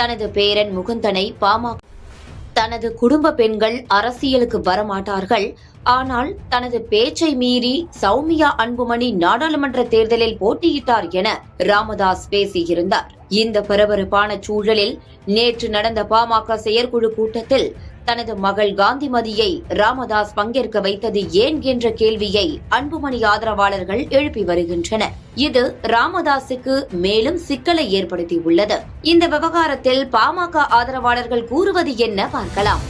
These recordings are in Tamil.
தனது பேரன் முகுந்தனை பாமக தனது குடும்ப பெண்கள் அரசியலுக்கு வரமாட்டார்கள். ஆனால் தனது பேச்சை மீறி சௌமியா அன்புமணி நாடாளுமன்ற தேர்தலில் போட்டியிட்டார் என ராமதாஸ் பேசியிருந்தார். இந்த பரபரப்பான சூழலில் நேற்று நடந்த பாமக செயற்குழு கூட்டத்தில் தனது மகள் காந்திமதியை ராமதாஸ் பங்கேற்க வைத்தது ஏன் என்ற கேள்வியை அன்புமணி ஆதரவாளர்கள் எழுப்பி வருகின்றனர். இது ராமதாஸுக்கு மேலும் சிக்கலை ஏற்படுத்தியுள்ளது. இந்த விவகாரத்தில் பாமக ஆதரவாளர்கள் கூறுவது என்ன பார்க்கலாம்.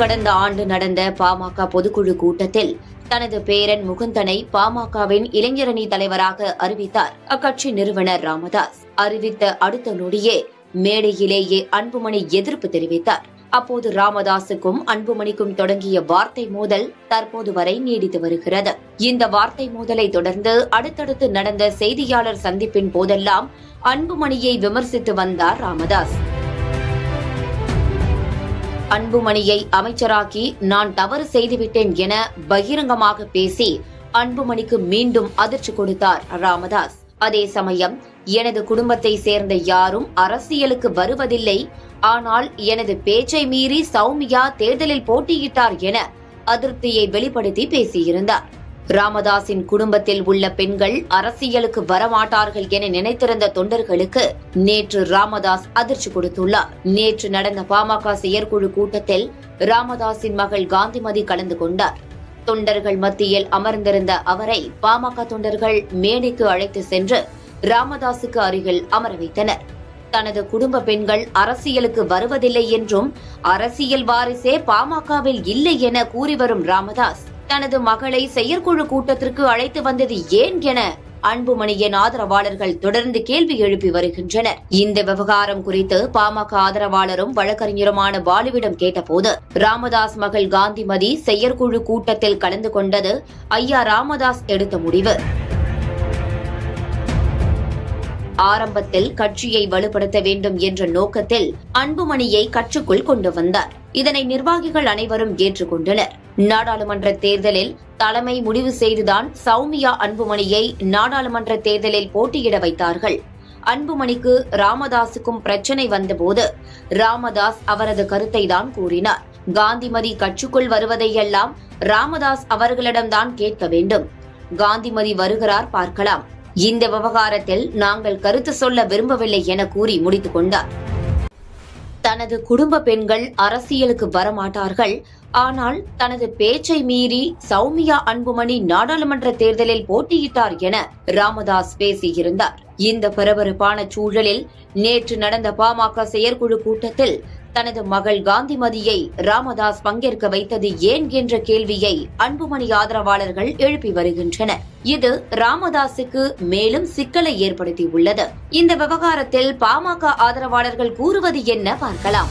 கடந்த ஆண்டு நடந்த பாமக பொதுக்குழு கூட்டத்தில் தனது பேரன் முகுந்தனை பாமகவின் இளைஞரணி தலைவராக அறிவித்தார். அக்கட்சி நிறுவனர் ராமதாஸ் அறிவித்த அடுத்த நொடியே மேடையிலேயே அன்புமணி எதிர்ப்பு தெரிவித்தார். அப்போது ராமதாசுக்கும் அன்புமணிக்கும் தொடங்கிய வார்த்தை மோதல் தற்போது வரை நீடித்து வருகிறது. இந்த வார்த்தை மோதலை தொடர்ந்து அடுத்தடுத்து நடந்த செய்தியாளர் சந்திப்பின் போதெல்லாம் அன்புமணியை விமர்சித்து வந்தார் ராமதாஸ். அன்புமணியை அமைச்சராக்கி நான் தவறு செய்துவிட்டேன் என பகிரங்கமாக பேசி அன்புமணிக்கு மீண்டும் அதிர்ச்சி கொடுத்தார் ராமதாஸ். அதே சமயம் எனது குடும்பத்தை சேர்ந்த யாரும் அரசியலுக்கு வருவதில்லை. ஆனால் எனது பேச்சை மீறி சௌமியா தேர்தலில் போட்டியிட்டார் என அதிருப்தியை வெளிப்படுத்தி பேசியிருந்தார். ராமதாஸின் குடும்பத்தில் உள்ள பெண்கள் அரசியலுக்கு வரமாட்டார்கள் என நினைத்திருந்த தொண்டர்களுக்கு நேற்று ராமதாஸ் அதிர்ச்சி கொடுத்துள்ளார். நேற்று நடந்த பாமக செயற்குழு கூட்டத்தில் ராமதாஸின் மகள் காந்திமதி கலந்து கொண்டார். தொண்டர்கள் மத்தியில் அமர்ந்திருந்த அவரை பாமக தொண்டர்கள் மேடைக்கு அழைத்து சென்று ராமதாசுக்கு அருகில் அமர வைத்தனர். தனது குடும்ப பெண்கள் அரசியலுக்கு வருவதில்லை என்றும் அரசியல் வாரிசே பாமகவில் இல்லை என கூறி வரும் ராமதாஸ் தனது மகளை செயற்குழு கூட்டத்திற்கு அழைத்து வந்தது ஏன் என அன்புமணியின் ஆதரவாளர்கள் தொடர்ந்து கேள்வி எழுப்பி வருகின்றனர். இந்த விவகாரம் குறித்து பாமக ஆதரவாளரும் வழக்கறிஞருமான பாலுவிடம் கேட்டபோது ராமதாஸ் மகள் காந்திமதி செயற்குழு கூட்டத்தில் கலந்து கொண்டது ஐயா ராமதாஸ் எடுத்த முடிவு. ஆரம்பத்தில் கட்சியை வலுப்படுத்த வேண்டும் என்ற நோக்கத்தில் அன்புமணியை கட்சிக்குள் கொண்டு வந்தார். இதனை நிர்வாகிகள் அனைவரும் ஏற்றுக்கொண்டனர். நாடாளுமன்ற தேர்தலில் தலைமை முடிவு செய்துதான் சௌமியா அன்புமணியை நாடாளுமன்ற தேர்தலில் போட்டியிட வைத்தார்கள். அன்புமணிக்கு ராமதாசுக்கும் பிரச்சனை வந்தபோது ராமதாஸ் அவரது கருத்தை தான் கூறினார். காந்திமதி கட்சிக்குள் வருவதையெல்லாம் ராமதாஸ் அவர்களிடம்தான் கேட்க வேண்டும். காந்திமதி வருகிறார் பார்க்கலாம். இந்த விவகாரத்தில் நாங்கள் கருத்து சொல்ல விரும்பவில்லை என கூறி முடித்துக் கொண்டார். தனது குடும்ப பெண்கள் அரசியலுக்கு வரமாட்டார்கள். ஆனால் தனது பேச்சை மீறி சௌமியா அன்புமணி நாடாளுமன்ற தேர்தலில் போட்டியிட்டார் என ராமதாஸ் பேசியிருந்தார். இந்த பரபரப்பான சூழலில் நேற்று நடந்த பாமக செயற்குழு கூட்டத்தில் தனது மகள் காந்திமதியை ராமதாஸ் பங்கேற்க வைத்தது ஏன் என்ற கேள்வியை அன்புமணி ஆதரவாளர்கள் எழுப்பி வருகின்றனர். இது ராமதாசுக்கு மேலும் சிக்கலை ஏற்படுத்தியுள்ளது. இந்த விவகாரத்தில் பாமக ஆதரவாளர்கள் கூறுவது என்ன பார்க்கலாம்.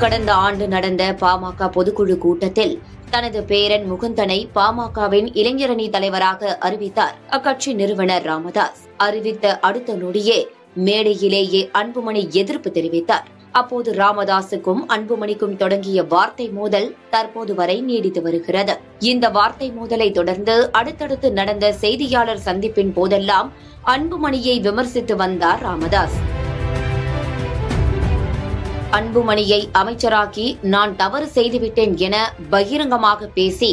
கடந்த ஆண்டு நடந்த பாமக பொதுக்குழு கூட்டத்தில் தனது பேரன் முகுந்தனை பாமகவின் இளைஞரணி தலைவராக அறிவித்தார். அக்கட்சி நிறுவனர் ராமதாஸ் அறிவித்த அடுத்த நொடியே மேடையிலேயே அன்புமணி எதிர்ப்பு தெரிவித்தார். அப்போது ராமதாசுக்கும் அன்புமணிக்கும் தொடங்கிய வார்த்தை மோதல் தற்போது வரை நீடித்து வருகிறது. இந்த வார்த்தை மோதலை தொடர்ந்து அடுத்தடுத்து நடந்த செய்தியாளர் சந்திப்பின் போதெல்லாம் அன்புமணியை விமர்சித்து வந்தார் ராமதாஸ். அன்புமணியை அமைச்சராக்கி நான் தவறு செய்துவிட்டேன் என பகிரங்கமாக பேசி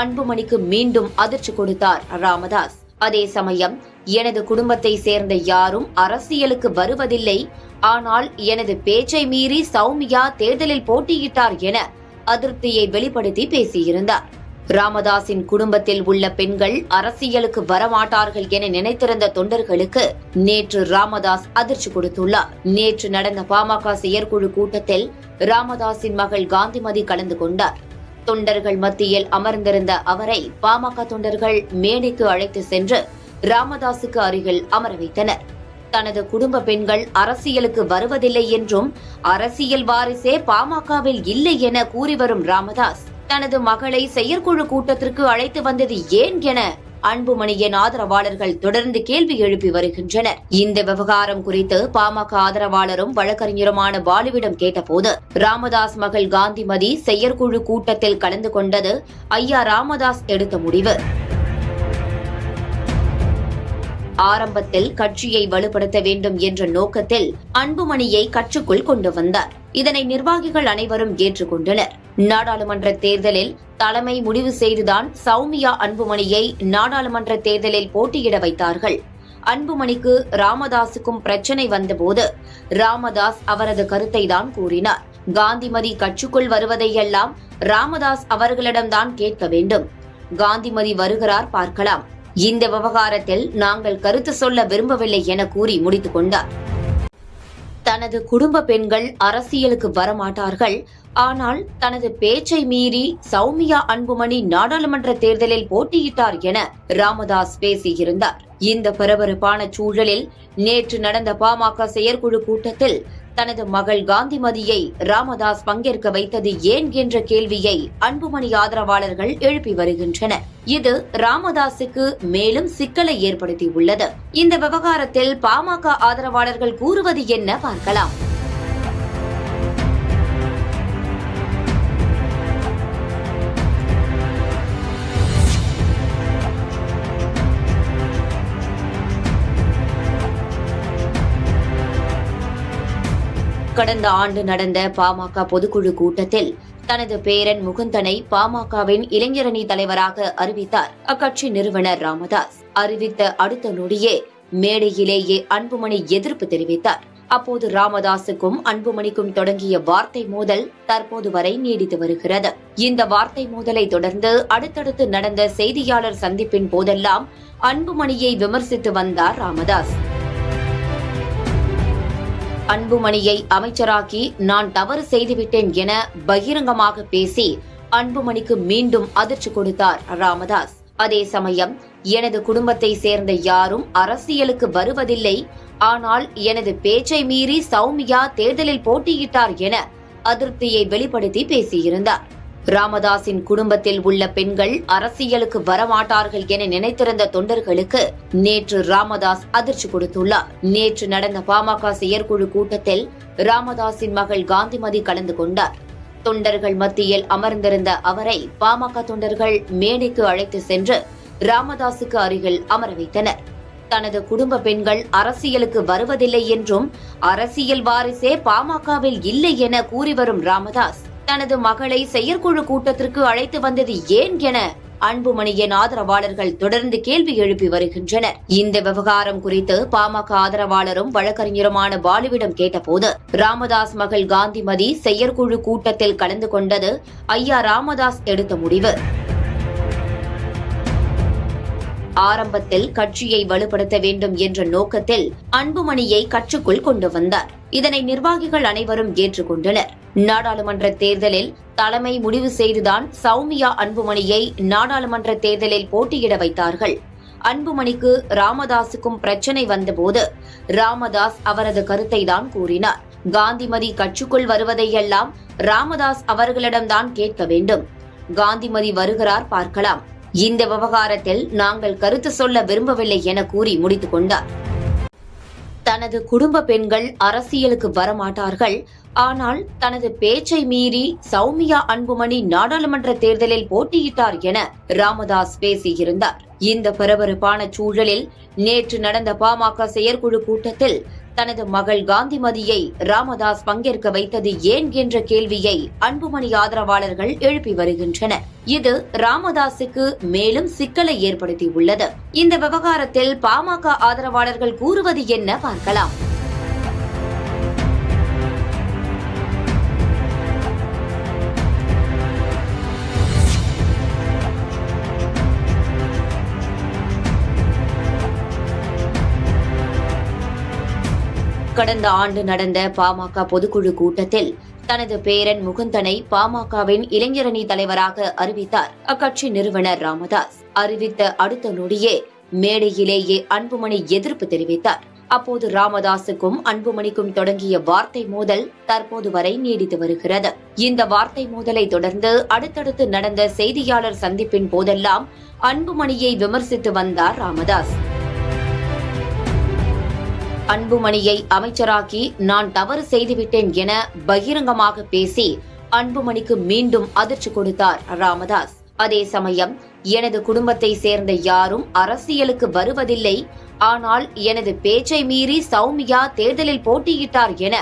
அன்புமணிக்கு மீண்டும் அதிர்ச்சி கொடுத்தார் ராமதாஸ். அதே சமயம் எனது குடும்பத்தை சேர்ந்த யாரும் அரசியலுக்கு வருவதில்லை. ஆனால் எனது பேச்சை மீறி சௌமியா தேர்தலில் போட்டியிட்டார் என அதிருப்தியை வெளிப்படுத்தி பேசியிருந்தார். ராமதாஸின் குடும்பத்தில் உள்ள பெண்கள் அரசியலுக்கு வரமாட்டார்கள் என நினைத்திருந்த தொண்டர்களுக்கு நேற்று ராமதாஸ் அதிர்ச்சி கொடுத்துள்ளார். நேற்று நடந்த பாமக செயற்குழு கூட்டத்தில் ராமதாஸின் மகள் காந்திமதி கலந்து கொண்டார். தொண்டர்கள் மத்தியில் அமர்ந்திருந்த அவரை பாமக தொண்டர்கள் மேடைக்கு அழைத்து சென்று ராமதாஸுக்கு அருகில் அமர வைத்தனர். தனது குடும்ப பெண்கள் அரசியலுக்கு வருவதில்லை என்றும் அரசியல் வாரிசே பாமகவில் இல்லை என கூறி வரும் ராமதாஸ் தனது மகளை செயற்குழு கூட்டத்திற்கு அழைத்து வந்தது ஏன் என அன்புமணியின் ஆதரவாளர்கள் தொடர்ந்து கேள்வி எழுப்பி வருகின்றனர். இந்த விவகாரம் குறித்து பாமக ஆதரவாளரும் வழக்கறிஞருமான பாலுவிடம் கேட்டபோது ராமதாஸ் மகள் காந்திமதி செயற்குழு கூட்டத்தில் கலந்து கொண்டது ஐயா ராமதாஸ் எடுத்த முடிவு. ஆரம்பத்தில் கட்சியை வலுப்படுத்த வேண்டும் என்ற நோக்கத்தில் அன்புமணியை கட்சிக்குள் கொண்டு வந்தார். இதனை நிர்வாகிகள் அனைவரும் ஏற்றுக்கொண்டனர். நாடாளுமன்ற தேர்தலில் தலைமை முடிவு செய்துதான் சௌமியா அன்புமணியை நாடாளுமன்ற தேர்தலில் போட்டியிட வைத்தார்கள். அன்புமணிக்கு ராமதாசுக்கும் பிரச்சனை வந்தபோது ராமதாஸ் அவரது கருத்தை தான் கூறினார். காந்திமதி கட்சிக்குள் வருவதையெல்லாம் ராமதாஸ் அவர்களிடம்தான் கேட்க வேண்டும். காந்திமதி வருகிறார் பார்க்கலாம். இந்த விவகாரத்தில் நாங்கள் கருத்து சொல்ல விரும்பவில்லை என கூறி முடித்துக் கொண்டார். தனது குடும்ப பெண்கள் அரசியலுக்கு வரமாட்டார்கள். ஆனால் தனது பேச்சை மீறி சௌமியா அன்புமணி நாடாளுமன்ற தேர்தலில் போட்டியிட்டார் என ராமதாஸ் பேசியிருந்தார். இந்த பரபரப்பான சூழலில் நேற்று நடந்த பாமக செயற்குழு கூட்டத்தில் தனது மகள் காந்திமதியை ராமதாஸ் பங்கேற்க வைத்தது ஏன் என்ற கேள்வியை அன்புமணி ஆதரவாளர்கள் எழுப்பி வருகின்றனர். இது ராமதாஸுக்கு மேலும் சிக்கலை ஏற்படுத்தியுள்ளது. இந்த விவகாரத்தில் பாமக ஆதரவாளர்கள் கூறுவது என்ன பார்க்கலாம். கடந்த ஆண்டு நடந்த பாமக பொதுக்குழு கூட்டத்தில் தனது பேரன் முகுந்தனை பாமகவின் இளைஞரணி தலைவராக அறிவித்தார். அக்கட்சி நிறுவனர் ராமதாஸ் அறிவித்த அடுத்த நொடியே மேடையிலேயே அன்புமணி எதிர்ப்பு தெரிவித்தார். அப்போது ராமதாசுக்கும் அன்புமணிக்கும் தொடங்கிய வார்த்தை மோதல் தற்போது வரை நீடித்து வருகிறது. இந்த வார்த்தை மோதலை தொடர்ந்து அடுத்தடுத்து நடந்த செய்தியாளர் சந்திப்பின் போதெல்லாம் அன்புமணியை விமர்சித்து வந்தார் ராமதாஸ். அன்புமணியை அமைச்சராக்கி நான் தவறு செய்துவிட்டேன் என பகிரங்கமாக பேசி அன்புமணிக்கு மீண்டும் அதிர்ச்சி கொடுத்தார் ராமதாஸ். அதே சமயம் எனது குடும்பத்தை சேர்ந்த யாரும் அரசியலுக்கு வருவதில்லை. ஆனால் எனது பேச்சை மீறி சௌமியா தேர்தலில் போட்டியிட்டார் என அதிருப்தியை வெளிப்படுத்தி பேசியிருந்தார். ராமதாஸின் குடும்பத்தில் உள்ள பெண்கள் அரசியலுக்கு வரமாட்டார்கள் என நினைத்திருந்த தொண்டர்களுக்கு நேற்று ராமதாஸ் அதிர்ச்சி கொடுத்துள்ளார். நேற்று நடந்த பாமக செயற்குழு கூட்டத்தில் ராமதாஸின் மகள் காந்திமதி கலந்து கொண்டார். தொண்டர்கள் மத்தியில் அமர்ந்திருந்த அவரை பாமக தொண்டர்கள் மேடைக்கு அழைத்து சென்று ராமதாசுக்கு அருகில் அமர வைத்தனர். தனது குடும்ப பெண்கள் அரசியலுக்கு வருவதில்லை என்றும் அரசியல் வாரிசே பாமகவில் இல்லை என கூறி வரும் ராமதாஸ் தனது மகளை செயற்குழு கூட்டத்திற்கு அழைத்து வந்தது ஏன் என அன்புமணியின் ஆதரவாளர்கள் தொடர்ந்து கேள்வி எழுப்பி வருகின்றனர். இந்த விவகாரம் குறித்து பாமக ஆதரவாளரும் வழக்கறிஞருமான பாலுவிடம் கேட்டபோது ராமதாஸ் மகள் காந்திமதி செயற்குழு கூட்டத்தில் கலந்து கொண்டது ஐயா ராமதாஸ் எடுத்த முடிவு. ஆரம்பத்தில் கட்சியை வலுப்படுத்த வேண்டும் என்ற நோக்கத்தில் அன்புமணியை கட்சிக்குள் கொண்டு வந்தார். இதனை நிர்வாகிகள் அனைவரும் ஏற்றுக்கொண்டனர். நாடாளுமன்ற தேர்தலில் தலைமை முடிவு செய்துதான் சௌமியா அன்புமணியை நாடாளுமன்ற தேர்தலில் போட்டியிட வைத்தார்கள். அன்புமணிக்கு ராமதாசுக்கும் பிரச்சனை வந்தபோது ராமதாஸ் அவரது கருத்தை தான் கூறினார். காந்திமதி கட்சிக்குள் வருவதையெல்லாம் ராமதாஸ் அவர்களிடம்தான் கேட்க வேண்டும். காந்திமதி வருகிறார் பார்க்கலாம். இந்த விவகாரத்தில் நாங்கள் கருத்து சொல்ல விரும்பவில்லை என கூறி முடித்துக் கொண்டார். தனது குடும்ப பெண்கள் அரசியலுக்கு வரமாட்டார்கள். ஆனால் தனது பேச்சை மீறி சௌமியா அன்புமணி நாடாளுமன்ற தேர்தலில் போட்டியிட்டார் என ராமதாஸ் பேசியிருந்தார். இந்த பரபரப்பான சூழலில் நேற்று நடந்த பாமக செயற்குழு கூட்டத்தில் தனது மகள் காந்திமதியை ராமதாஸ் பங்கேற்க வைத்தது ஏன் என்ற கேள்வியை அன்புமணி ஆதரவாளர்கள் எழுப்பி வருகின்றனர். இது ராமதாசுக்கு மேலும் சிக்கலை ஏற்படுத்தியுள்ளது. இந்த விவகாரத்தில் பாமக ஆதரவாளர்கள் கூறுவது என்ன பார்க்கலாம். கடந்த ஆண்டு நடந்த பாமக பொதுக்குழு கூட்டத்தில் தனது பேரன் முகுந்தனை பாமகவின் இளைஞரணி தலைவராக அறிவித்தார். அக்கட்சி நிறுவனர் ராமதாஸ் அறிவித்த அடுத்த நொடியே மேடையிலேயே அன்புமணி எதிர்ப்பு தெரிவித்தார். அப்போது ராமதாசுக்கும் அன்புமணிக்கும் தொடங்கிய வார்த்தை மோதல் தற்போது வரை நீடித்து வருகிறது. இந்த வார்த்தை மோதலை தொடர்ந்து அடுத்தடுத்து நடந்த செய்தியாளர் சந்திப்பின் போதெல்லாம் அன்புமணியை விமர்சித்து வந்தார் ராமதாஸ். அன்புமணியை அமைச்சராக்கி நான் தவறு செய்துவிட்டேன் என பகிரங்கமாக பேசி அன்புமணிக்கு மீண்டும் அதிர்ச்சி கொடுத்தார் ராமதாஸ். அதே சமயம் எனது குடும்பத்தை சேர்ந்த யாரும் அரசியலுக்கு வருவதில்லை. ஆனால் எனது பேச்சை மீறி சௌமியா தேர்தலில் போட்டியிட்டார் என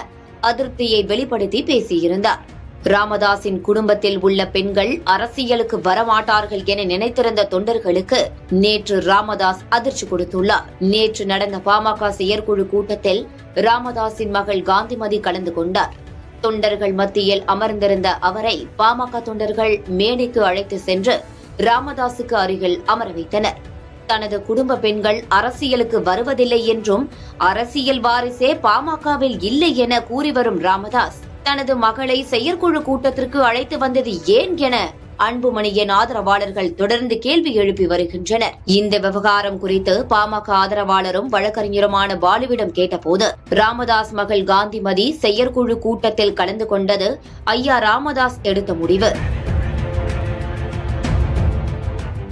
அதிருப்தியை வெளிப்படுத்தி பேசியிருந்தார். ராமதாஸின் குடும்பத்தில் உள்ள பெண்கள் அரசியலுக்கு வரமாட்டார்கள் என நினைத்திருந்த தொண்டர்களுக்கு நேற்று ராமதாஸ் அதிர்ச்சி கொடுத்துள்ளார். நேற்று நடந்த பாமக செயற்குழு கூட்டத்தில் ராமதாஸின் மகள் காந்திமதி கலந்து கொண்டார். தொண்டர்கள் மத்தியில் அமர்ந்திருந்த அவரை பாமக தொண்டர்கள் மேடைக்கு அழைத்து சென்று ராமதாசுக்கு அருகில் அமர வைத்தனர். தனது குடும்ப பெண்கள் அரசியலுக்கு வருவதில்லை என்றும் அரசியல் வாரிசே பாமகவில் இல்லை என கூறி வரும் ராமதாஸ் தனது மகளை செயற்குழு கூட்டத்திற்கு அழைத்து வந்தது ஏன் என அன்புமணியின் ஆதரவாளர்கள் தொடர்ந்து கேள்வி எழுப்பி வருகின்றனர். இந்த விவகாரம் குறித்து பாமக ஆதரவாளரும் வழக்கறிஞருமான பாலுவிடம் கேட்டபோது ராமதாஸ் மகள் காந்திமதி செயற்குழு கூட்டத்தில் கலந்து கொண்டது ஐயா ராமதாஸ் எடுத்த முடிவு.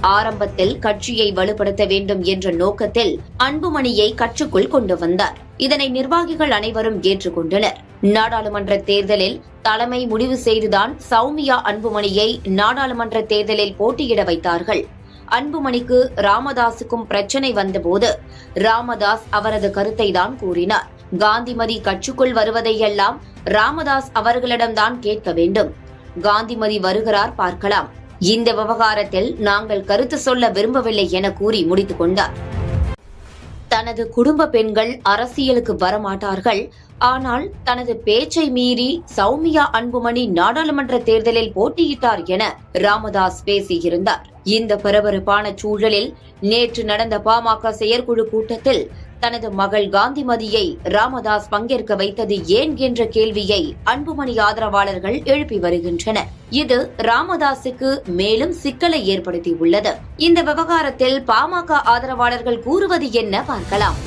ஆரம்பத்தில் கட்சியை வலுப்படுத்த வேண்டும் என்ற நோக்கத்தில் அன்புமணியை கட்சிக்குள் கொண்டு வந்தார். இதனை நிர்வாகிகள் அனைவரும் ஏற்றுக்கொண்டனர். நாடாளுமன்ற தேர்தலில் தலைமை முடிவு செய்துதான் சௌமியா அன்புமணியை நாடாளுமன்ற தேர்தலில் போட்டியிட வைத்தார்கள். அன்புமணிக்கு ராமதாசுக்கும் பிரச்சனை வந்தபோது ராமதாஸ் அவரது கருத்தை தான் கூறினார். காந்திமதி கட்சிக்குள் வருவதையெல்லாம் ராமதாஸ் அவர்களிடம்தான் கேட்க வேண்டும். காந்திமதி வருகிறார் பார்க்கலாம். இந்த விவகாரத்தில் நாங்கள் கருத்து சொல்ல விரும்பவில்லை என கூறி முடித்துக் கொண்டார். தனது குடும்ப பெண்கள் அரசியலுக்கு வரமாட்டார்கள். ஆனால் தனது பேச்சை மீறி சௌமியா அன்புமணி நாடாளுமன்ற தேர்தலில் போட்டியிட்டார் என ராமதாஸ் பேசியிருந்தார். இந்த பரபரப்பான சூழலில் நேற்று நடந்த பாமக செயற்குழு கூட்டத்தில் தனது மகள் காந்திமதியை ராமதாஸ் பங்கேற்க வைத்தது ஏன் என்ற கேள்வியை அன்புமணி ஆதரவாளர்கள் எழுப்பி வருகின்றனர். இது ராமதாசுக்கு மேலும் சிக்கலை ஏற்படுத்தியுள்ளது. இந்த விவகாரத்தில் பாமக ஆதரவாளர்கள் கூறுவது என்ன பார்க்கலாம்.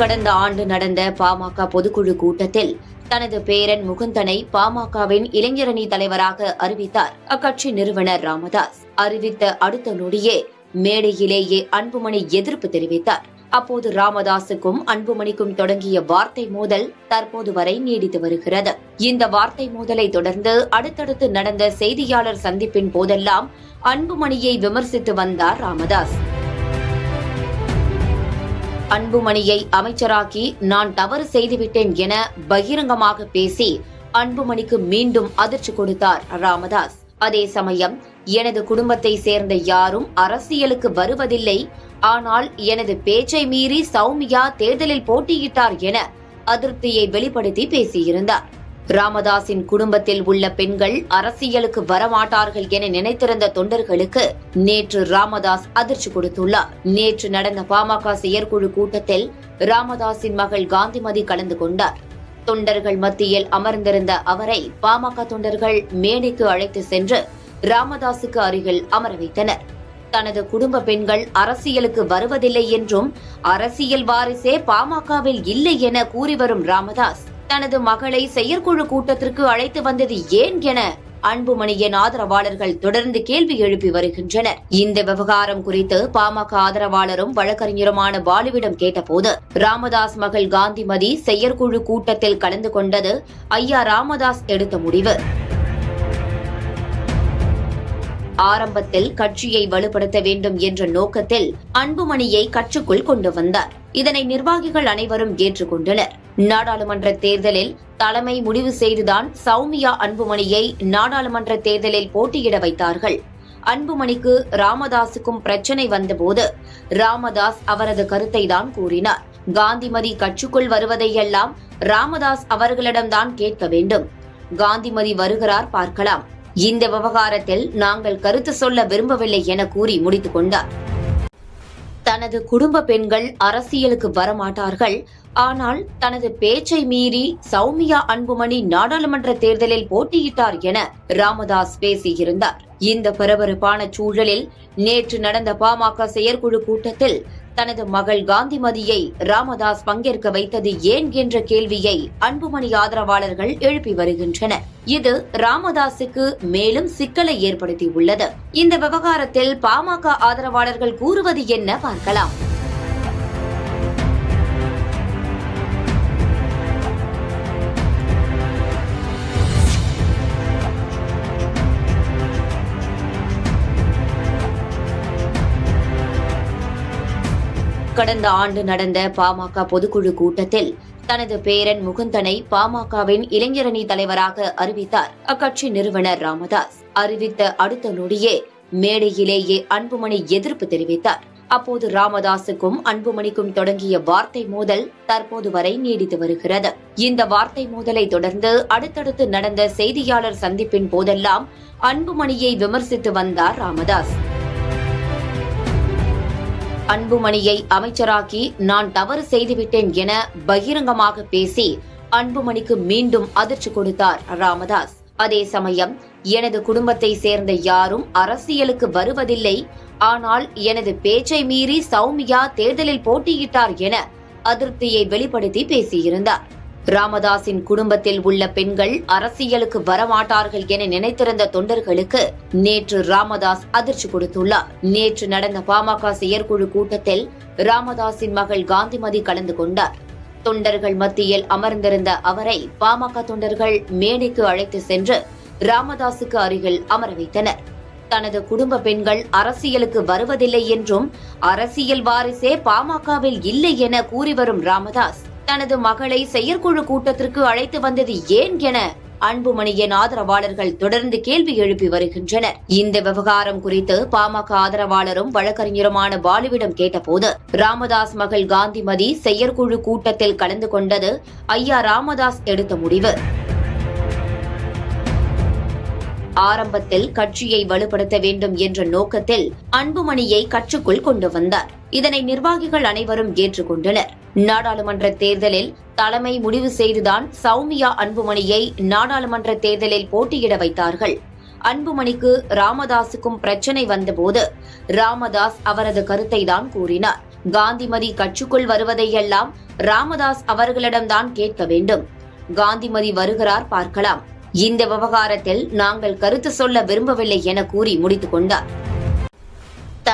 கடந்த ஆண்டு நடந்த பாமக பொதுக்குழு கூட்டத்தில் தனது பேரன் முகுந்தனை பாமகவின் இளைஞரணி தலைவராக அறிவித்தார். அக்கட்சி நிறுவனர் ராமதாஸ் அறிவித்த அடுத்த நொடியே மேடையிலேயே அன்புமணி எதிர்ப்பு தெரிவித்தார். அப்போது ராமதாசுக்கும் அன்புமணிக்கும் தொடங்கிய வார்த்தை மோதல் தற்போது வரை நீடித்து வருகிறது. இந்த வார்த்தை மோதலை தொடர்ந்து அடுத்தடுத்து நடந்த செய்தியாளர் சந்திப்பின் போதெல்லாம் அன்புமணியை விமர்சித்து வந்தார் ராமதாஸ். அன்புமணியை அமைச்சராக்கி நான் தவறு செய்துவிட்டேன் என பகிரங்கமாக பேசி அன்புமணிக்கு மீண்டும் அதிர்ச்சி கொடுத்தார் ராமதாஸ். அதே சமயம் எனது குடும்பத்தை சேர்ந்த யாரும் அரசியலுக்கு வருவதில்லை. ஆனால் எனது பேச்சை மீறி சௌமியா தேர்தலில் போட்டியிட்டார் என அதிருப்தியை வெளிப்படுத்தி பேசியிருந்தார். ராமதாஸின் குடும்பத்தில் உள்ள பெண்கள் அரசியலுக்கு வரமாட்டார்கள் என நினைத்திருந்த தொண்டர்களுக்கு நேற்று ராமதாஸ் அதிர்ச்சி கொடுத்துள்ளார். நேற்று நடந்த பாமக செயற்குழு கூட்டத்தில் ராமதாஸின் மகள் காந்திமதி கலந்து கொண்டார். தொண்டர்கள் மத்தியில் அமர்ந்திருந்த அவரை பாமக தொண்டர்கள் மேடைக்கு அழைத்து சென்று ராமதாசுக்கு அருகில் அமர வைத்தனர். தனது குடும்ப பெண்கள் அரசியலுக்கு வருவதில்லை என்றும் அரசியல் வாரிசே பாமகவில் இல்லை என கூறி வரும் ராமதாஸ் தனது மகளை செயற்குழு கூட்டத்திற்கு அழைத்து வந்தது ஏன் என அன்புமணியின் ஆதரவாளர்கள் தொடர்ந்து கேள்வி எழுப்பி வருகின்றனர். இந்த விவகாரம் குறித்து பாமக ஆதரவாளரும் வழக்கறிஞருமான பாலுவிடம் கேட்டபோது ராமதாஸ் மகள் காந்திமதி செயற்குழு கூட்டத்தில் கலந்து கொண்டது ஐயா ராமதாஸ் எடுத்த முடிவு. ஆரம்பத்தில் கட்சியை வலுப்படுத்த வேண்டும் என்ற நோக்கத்தில் அன்புமணியை கட்சிக்குள் கொண்டு வந்தார். இதனை நிர்வாகிகள் அனைவரும் ஏற்றுக்கொண்டனர். நாடாளுமன்ற தேர்தலில் தலைமை முடிவு செய்துதான் சௌமியா அன்புமணியை நாடாளுமன்ற தேர்தலில் போட்டியிட வைத்தார்கள். அன்புமணிக்கு ராமதாசுக்கும் பிரச்சனை வந்தபோது ராமதாஸ் அவரது கருத்தை தான் கூறினார். காந்திமதி கட்சிக்குள் வருவதையெல்லாம் ராமதாஸ் அவர்களிடம்தான் கேட்க வேண்டும். காந்திமதி வருகிறார் பார்க்கலாம். இந்த விவகாரத்தில் நாங்கள் கருத்து சொல்ல விரும்பவில்லை என கூறி முடித்துக் கொண்டார். தனது குடும்ப பெண்கள் அரசியலுக்கு வரமாட்டார்கள். ஆனால் தனது பேச்சை மீறி சௌமியா அன்புமணி நாடாளுமன்ற தேர்தலில் போட்டியிட்டார் என ராமதாஸ் பேசியிருந்தார். இந்த பரபரப்பான சூழலில் நேற்று நடந்த பாமக செயற்குழு கூட்டத்தில் தனது மகள் காந்திமதியை ராமதாஸ் பங்கேற்க வைத்தது ஏன் என்ற கேள்வியை அன்புமணி ஆதரவாளர்கள் எழுப்பி வருகின்றனர். இது ராமதாசுக்கு மேலும் சிக்கலை ஏற்படுத்தியுள்ளது. இந்த விவகாரத்தில் பாமக ஆதரவாளர்கள் கூறுவது என்ன பார்க்கலாம். கடந்த ஆண்டு நடந்த பாமக பொதுக்குழு கூட்டத்தில் தனது பேரன் முகுந்தனை பாமகவின் இளைஞரணி தலைவராக அறிவித்தார். அக்கட்சி நிறுவனர் ராமதாஸ் அறிவித்த அடுத்த நொடியே மேடையிலேயே அன்புமணி எதிர்ப்பு தெரிவித்தார். அப்போது ராமதாசுக்கும் அன்புமணிக்கும் தொடங்கிய வார்த்தை மோதல் தற்போது வரை நீடித்து வருகிறது. இந்த வார்த்தை மோதலை தொடர்ந்து அடுத்தடுத்து நடந்த செய்தியாளர் சந்திப்பின் போதெல்லாம் அன்புமணியை விமர்சித்து வந்தார் ராமதாஸ். அன்புமணியை அமைச்சராக்கி நான் தவறு செய்துவிட்டேன் என பகிரங்கமாக பேசி அன்புமணிக்கு மீண்டும் அதிர்ச்சி கொடுத்தார் ராமதாஸ். அதே சமயம் எனது குடும்பத்தை சேர்ந்த யாரும் அரசியலுக்கு வருவதில்லை. ஆனால் எனது பேச்சை மீறி சௌமியா தேர்தலில் போட்டியிட்டார் என அதிருப்தியை வெளிப்படுத்தி பேசியிருந்தார். ராமதாஸின் குடும்பத்தில் உள்ள பெண்கள் அரசியலுக்கு வரமாட்டார்கள் என நினைத்திருந்த தொண்டர்களுக்கு நேற்று ராமதாஸ் அதிர்ச்சி கொடுத்துள்ளார். நேற்று நடந்த பாமக செயற்குழு கூட்டத்தில் ராமதாஸின் மகள் காந்திமதி கலந்து கொண்டார். தொண்டர்கள் மத்தியில் அமர்ந்திருந்த அவரை பாமக தொண்டர்கள் மேடைக்கு அழைத்து சென்று ராமதாசுக்கு அருகில் அமர வைத்தனர். தனது குடும்ப பெண்கள் அரசியலுக்கு வருவதில்லை என்றும் அரசியல் வாரிசே பாமகவில் இல்லை என கூறி வரும் ராமதாஸ் தனது மகளை செயற்குழு கூட்டத்திற்கு அழைத்து வந்தது ஏன் என அன்புமணியின் ஆதரவாளர்கள் தொடர்ந்து கேள்வி எழுப்பி வருகின்றனர். இந்த விவகாரம் குறித்து பாமக ஆதரவாளரும் வழக்கறிஞருமான பாலுவிடம் கேட்டபோது ராமதாஸ் மகள் காந்திமதி செயற்குழு கூட்டத்தில் கலந்து கொண்டது ஐயா ராமதாஸ் எடுத்த முடிவு. ஆரம்பத்தில் கட்சியை வலுப்படுத்த வேண்டும் என்ற நோக்கத்தில் அன்புமணியை கட்சிக்குள் கொண்டு வந்தார். இதனை நிர்வாகிகள் அனைவரும் ஏற்றுக்கொண்டனர். நாடாளுமன்ற தேர்தலில் தலைமை முடிவு செய்துதான் சௌமியா அன்புமணியை நாடாளுமன்ற தேர்தலில் போட்டியிட வைத்தார்கள். அன்புமணிக்கு ராமதாசுக்கும் பிரச்சனை வந்தபோது ராமதாஸ் அவரது கருத்தை தான் கூறினார். காந்திமதி கட்சிக்குள் வருவதையெல்லாம் ராமதாஸ் அவர்களிடம்தான் கேட்க வேண்டும். காந்திமதி வருகிறார் பார்க்கலாம். இந்த விவகாரத்தில் நாங்கள் கருத்து சொல்ல விரும்பவில்லை என கூறி முடித்துக் கொண்டார்.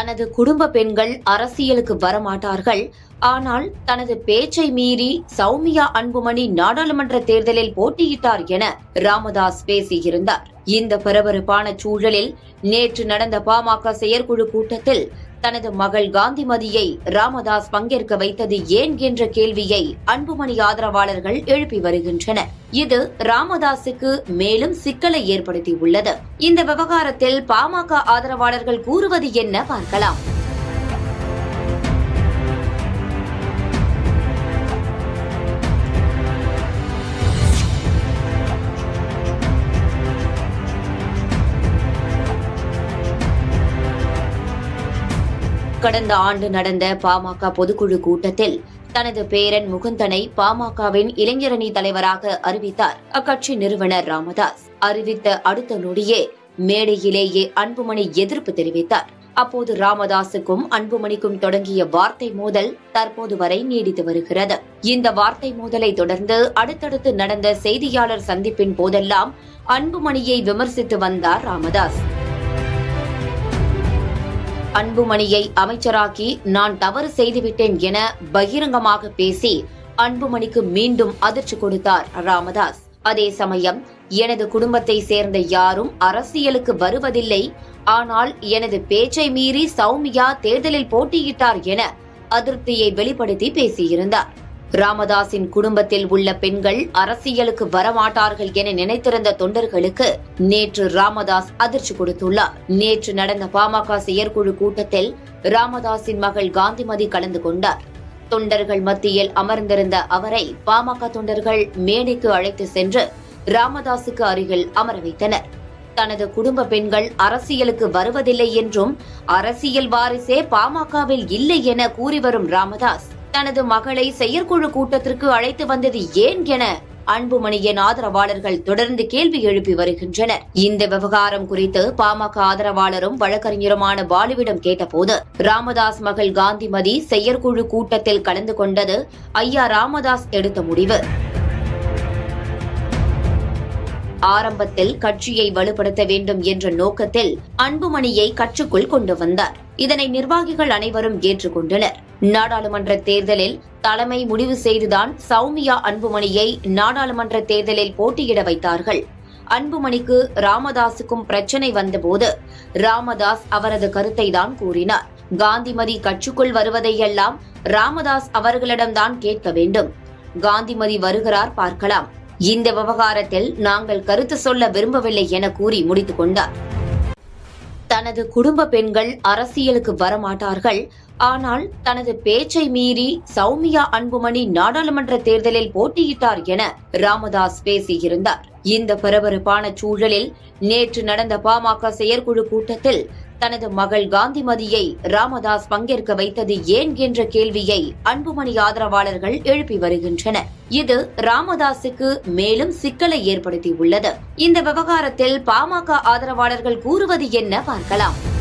தனது குடும்ப பெண்கள் அரசியலுக்கு வரமாட்டார்கள். ஆனால் தனது பேச்சை மீறி சௌமியா அன்புமணி நாடாளுமன்ற தேர்தலில் போட்டியிட்டார் என ராமதாஸ் பேசியிருந்தார். இந்த பரபரப்பான சூழலில் நேற்று நடந்த பாமக செயற்குழு கூட்டத்தில் தனது மகள் காந்திமதியை ராமதாஸ் பங்கேற்க வைத்தது ஏன் என்ற கேள்வியை அன்புமணி ஆதரவாளர்கள் எழுப்பி வருகின்றனர். இது ராமதாசுக்கு மேலும் சிக்கலை ஏற்படுத்தியுள்ளது. இந்த விவகாரத்தில் பாமக ஆதரவாளர்கள் கூறுவது என்ன பார்க்கலாம். கடந்த ஆண்டு நடந்த பாமக பொதுக்குழு கூட்டத்தில் தனது பேரன் முகுந்தனை பாமகவின் இளைஞரணி தலைவராக அறிவித்தார். அக்கட்சி நிறுவனர் ராமதாஸ் அறிவித்த அடுத்த நொடியே மேடையிலேயே அன்புமணி எதிர்ப்பு தெரிவித்தார். அப்போது ராமதாசுக்கும் அன்புமணிக்கும் தொடங்கிய வார்த்தை மோதல் தற்போது வரை நீடித்து வருகிறது. இந்த வார்த்தை மோதலை தொடர்ந்து அடுத்தடுத்து நடந்த செய்தியாளர் சந்திப்பின் போதெல்லாம் அன்புமணியை விமர்சித்து வந்தார் ராமதாஸ். அன்புமணியை அமைச்சராக்கி நான் தவறு செய்துவிட்டேன் என பகிரங்கமாக பேசி அன்புமணிக்கு மீண்டும் அதிர்ச்சி கொடுத்தார் ராமதாஸ். அதே சமயம் எனது குடும்பத்தை சேர்ந்த யாரும் அரசியலுக்கு வருவதில்லை. ஆனால் எனது பேச்சை மீறி சௌமியா தேர்தலில் போட்டியிட்டார் என அதிருப்தியை வெளிப்படுத்தி பேசியிருந்தார். ராமதாஸின் குடும்பத்தில் உள்ள பெண்கள் அரசியலுக்கு வரமாட்டார்கள் என நினைத்திருந்த தொண்டர்களுக்கு நேற்று ராமதாஸ் அதிர்ச்சி கொடுத்துள்ளார். நேற்று நடந்த பாமக செயற்குழு கூட்டத்தில் ராமதாஸின் மகள் காந்திமதி கலந்து கொண்டார். தொண்டர்கள் மத்தியில் அமர்ந்திருந்த அவரை பாமக தொண்டர்கள் மேடைக்கு அழைத்து சென்று ராமதாசுக்கு அருகில் அமர வைத்தனர். தனது குடும்ப பெண்கள் அரசியலுக்கு வருவதில்லை என்றும் அரசியல் வாரிசே பாமகவில் இல்லை என கூறி வரும் ராமதாஸ் தனது மகளை செயற்குழு கூட்டத்திற்கு அழைத்து வந்தது ஏன் என அன்புமணியின் ஆதரவாளர்கள் தொடர்ந்து கேள்வி எழுப்பி வருகின்றனர். இந்த விவகாரம் குறித்து பாமக ஆதரவாளரும் வழக்கறிஞருமான பாலுவிடம் கேட்டபோது ராமதாஸ் மகள் காந்திமதி செயற்குழு கூட்டத்தில் கலந்து கொண்டது ஐயா ராமதாஸ் எடுத்த முடிவு. ஆரம்பத்தில் கட்சியை வலுப்படுத்த வேண்டும் என்ற நோக்கத்தில் அன்புமணியை கட்சிக்குள் கொண்டு வந்தார். இதனை நிர்வாகிகள் அனைவரும் ஏற்றுக்கொண்டனர். நாடாளுமன்ற தேர்தலில் தலைமை முடிவு செய்துதான் சௌமியா அன்புமணியை நாடாளுமன்ற தேர்தலில் போட்டியிட வைத்தார்கள். அன்புமணிக்கு ராமதாசுக்கும் பிரச்சனை வந்தபோது ராமதாஸ் அவரது கருத்தை தான் கூறினார். காந்திமதி கட்சிக்குள் வருவதையெல்லாம் ராமதாஸ் அவர்களிடம்தான் கேட்க வேண்டும். காந்திமதி வருகிறார் பார்க்கலாம். இந்த விவகாரத்தில் நாங்கள் கருத்து சொல்ல விரும்பவில்லை என கூறி முடித்துக் கொண்டார். தனது குடும்ப பெண்கள் அரசியலுக்கு வரமாட்டார்கள். ஆனால் தனது பேச்சை மீறி சௌமியா அன்புமணி நாடாளுமன்ற தேர்தலில் போட்டியிட்டார் என ராமதாஸ் பேசியிருந்தார். இந்த பரபரப்பான சூழலில் நேற்று நடந்த பாமக செயற்குழு கூட்டத்தில் தனது மகள் காந்திமதியை ராமதாஸ் பங்கேற்க வைத்தது ஏன் என்ற கேள்வியை அன்புமணி ஆதரவாளர்கள் எழுப்பி வருகின்றனர். இது ராமதாசுக்கு மேலும் சிக்கலை ஏற்படுத்தியுள்ளது. இந்த விவகாரத்தில் பாமக ஆதரவாளர்கள் கூறுவது என்ன பார்க்கலாம்.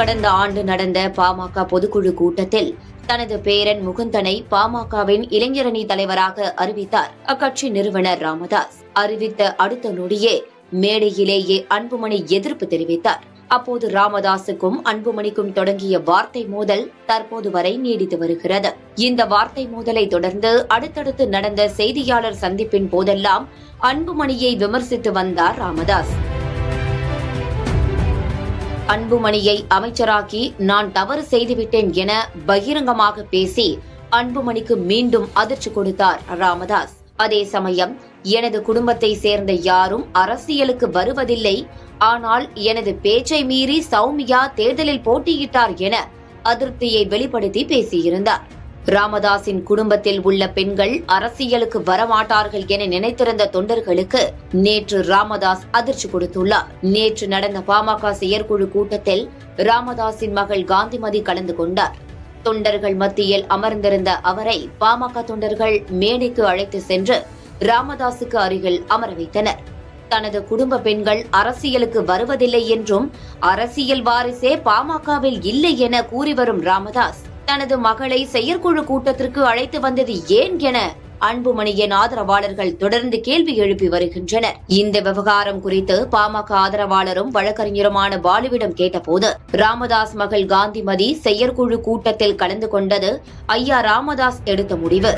கடந்த ஆண்டு நடந்த பாமக பொதுக்குழு கூட்டத்தில் தனது பேரன் முகுந்தனை பாமகவின் இளைஞரணி தலைவராக அறிவித்தார். அக்கட்சி நிறுவனர் ராமதாஸ் அறிவித்த அடுத்த நொடியே மேடையிலேயே அன்புமணி எதிர்ப்பு தெரிவித்தார். அப்போது ராமதாசுக்கும் அன்புமணிக்கும் தொடங்கிய வார்த்தை மோதல் தற்போது வரை நீடித்து வருகிறது. இந்த வார்த்தை மோதலை தொடர்ந்து அடுத்தடுத்து நடந்த செய்தியாளர் சந்திப்பின் போதெல்லாம் அன்புமணியை விமர்சித்து வந்தார் ராமதாஸ். அன்புமணியை அமைச்சராக்கி நான் தவறு செய்துவிட்டேன் என பகிரங்கமாக பேசி அன்புமணிக்கு மீண்டும் அதிர்ச்சி கொடுத்தார் ராமதாஸ். அதே சமயம் எனது குடும்பத்தை சேர்ந்த யாரும் அரசியலுக்கு வருவதில்லை. ஆனால் எனது பேச்சை மீறி சௌமியா தேர்தலில் போட்டியிட்டார் என அதிருப்தியை வெளிப்படுத்தி பேசியிருந்தார். ராமதாஸின் குடும்பத்தில் உள்ள பெண்கள் அரசியலுக்கு வரமாட்டார்கள் என நினைத்திருந்த தொண்டர்களுக்கு நேற்று ராமதாஸ் அதிர்ச்சி கொடுத்துள்ளார். நேற்று நடந்த பாமக செயற்குழு கூட்டத்தில் ராமதாஸின் மகள் காந்திமதி கலந்து கொண்டார். தொண்டர்கள் மத்தியில் அமர்ந்திருந்த அவரை பாமக தொண்டர்கள் மேடைக்கு அழைத்து சென்று ராமதாஸுக்கு அருகில் அமர வைத்தனர். தனது குடும்ப பெண்கள் அரசியலுக்கு வருவதில்லை என்றும் அரசியல் வாரிசே பாமகவில் இல்லை என கூறி வரும் ராமதாஸ் தனது மகளை செயற்குழு கூட்டத்திற்கு அழைத்து வந்தது ஏன் என அன்புமணியின் ஆதரவாளர்கள் தொடர்ந்து கேள்வி எழுப்பி வருகின்றனர். இந்த விவகாரம் குறித்து பாமக ஆதரவாளரும் வழக்கறிஞருமான பாலுவிடம் கேட்டபோது ராமதாஸ் மகள் காந்திமதி செயற்குழு கூட்டத்தில் கலந்து கொண்டது ஐயா ராமதாஸ் எடுத்த முடிவு.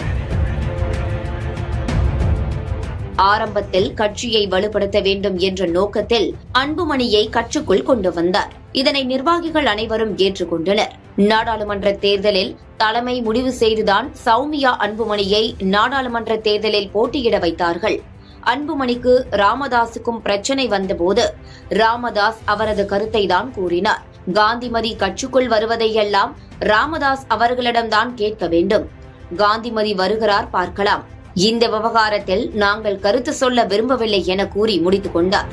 ஆரம்பத்தில் கட்சியை வலுப்படுத்த வேண்டும் என்ற நோக்கத்தில் அன்புமணியை கட்சிக்குள் கொண்டு வந்தார். இதனை நிர்வாகிகள் அனைவரும் ஏற்றுக்கொண்டனர். நாடாளுமன்ற தேர்தலில் தலைமை முடிவு செய்துதான் சௌமியா அன்புமணியை நாடாளுமன்ற தேர்தலில் போட்டியிட வைத்தார்கள். அன்புமணிக்கு ராமதாசுக்கும் பிரச்சனை வந்தபோது ராமதாஸ் அவரது கருத்தை தான் கூறினார். காந்திமதி கட்சிக்குள் வருவதையெல்லாம் ராமதாஸ் அவர்களிடம்தான் கேட்க வேண்டும். காந்திமதி வருகிறார் பார்க்கலாம். இந்த விவகாரத்தில் நாங்கள் கருத்து சொல்ல விரும்பவில்லை என கூறி முடித்துக் கொண்டார்.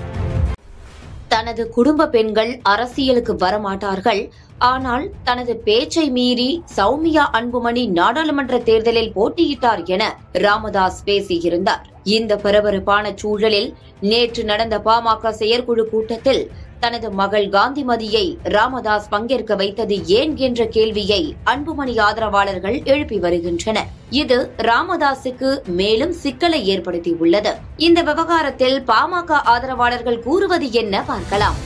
தனது குடும்ப பெண்கள் அரசியலுக்கு வரமாட்டார்கள். ஆனால் தனது பேச்சை மீறி சௌமியா அன்புமணி நாடாளுமன்ற தேர்தலில் போட்டியிட்டார் என ராமதாஸ் பேசியிருந்தார். இந்த பரபரப்பான சூழலில் நேற்று நடந்த பாமக செயற்குழு கூட்டத்தில் தனது மகள் காந்திமதியை ராமதாஸ் பங்கேற்க வைத்தது ஏன் என்ற கேள்வியை அன்புமணி ஆதரவாளர்கள் எழுப்பி வருகின்றனர். இது ராமதாசுக்கு மேலும் சிக்கலை ஏற்படுத்தியுள்ளது. இந்த விவகாரத்தில் பாமக ஆதரவாளர்கள் கூறுவது என்ன பார்க்கலாம்.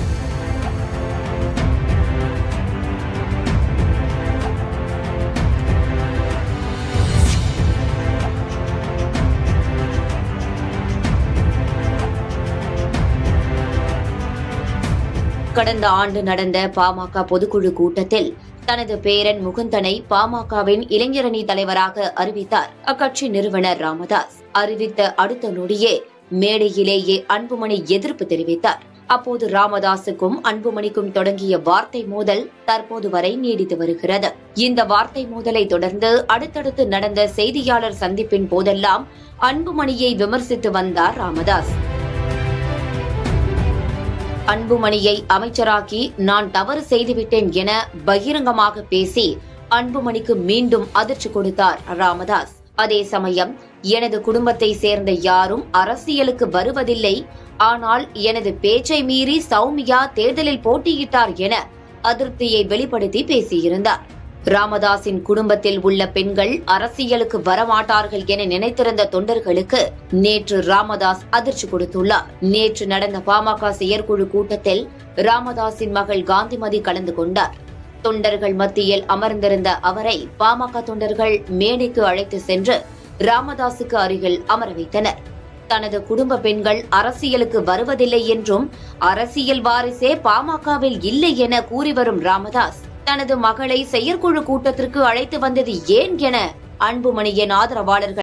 கடந்த ஆண்டு நடந்த பாமக பொதுக்குழு கூட்டத்தில் தனது பேரன் முகுந்தனை பாமகவின் இளைஞரணி தலைவராக அறிவித்தார். அக்கட்சி நிறுவனர் ராமதாஸ் அறிவித்த அடுத்த நொடியே மேடையிலேயே அன்புமணி எதிர்ப்பு தெரிவித்தார். அப்போது ராமதாசுக்கும் அன்புமணிக்கும் தொடங்கிய வார்த்தை மோதல் தற்போது வரை நீடித்து வருகிறது. இந்த வார்த்தை மோதலை தொடர்ந்து அடுத்தடுத்து நடந்த செய்தியாளர் சந்திப்பின் போதெல்லாம் அன்புமணியை விமர்சித்து வந்தார் ராமதாஸ். அன்புமணியை அமைச்சராக்கி நான் தவறு செய்துவிட்டேன் என பகிரங்கமாக பேசி அன்புமணிக்கு மீண்டும் அதிர்ச்சி கொடுத்தார் ராமதாஸ். அதே சமயம் எனது குடும்பத்தை சேர்ந்த யாரும் அரசியலுக்கு வருவதில்லை. ஆனால் எனது பேச்சை மீறி சௌமியா தேர்தலில் போட்டியிட்டார் என அதிருப்தியை வெளிப்படுத்தி பேசியிருந்தார். ராமதாஸின் குடும்பத்தில் உள்ள பெண்கள் அரசியலுக்கு வரமாட்டார்கள் என நினைத்திருந்த தொண்டர்களுக்கு நேற்று ராமதாஸ் அதிர்ச்சி கொடுத்துள்ளார். நேற்று நடந்த பாமக செயற்குழு கூட்டத்தில் ராமதாஸின் மகள் காந்திமதி கலந்து கொண்டார். தொண்டர்கள் மத்தியில் அமர்ந்திருந்த அவரை பாமக தொண்டர்கள் மேடைக்கு அழைத்து சென்று ராமதாசுக்கு அருகில் அமர வைத்தனர். தனது குடும்ப பெண்கள் அரசியலுக்கு வருவதில்லை என்றும் அரசியல் வாரிசே பாமகவில் இல்லை என கூறி வரும் ராமதாஸ் தனது மகளை செயற்குழு கூட்டத்திற்கு அழைத்து வந்தது ஏன் என அன்புமணியின் ஆதரவாளர்கள்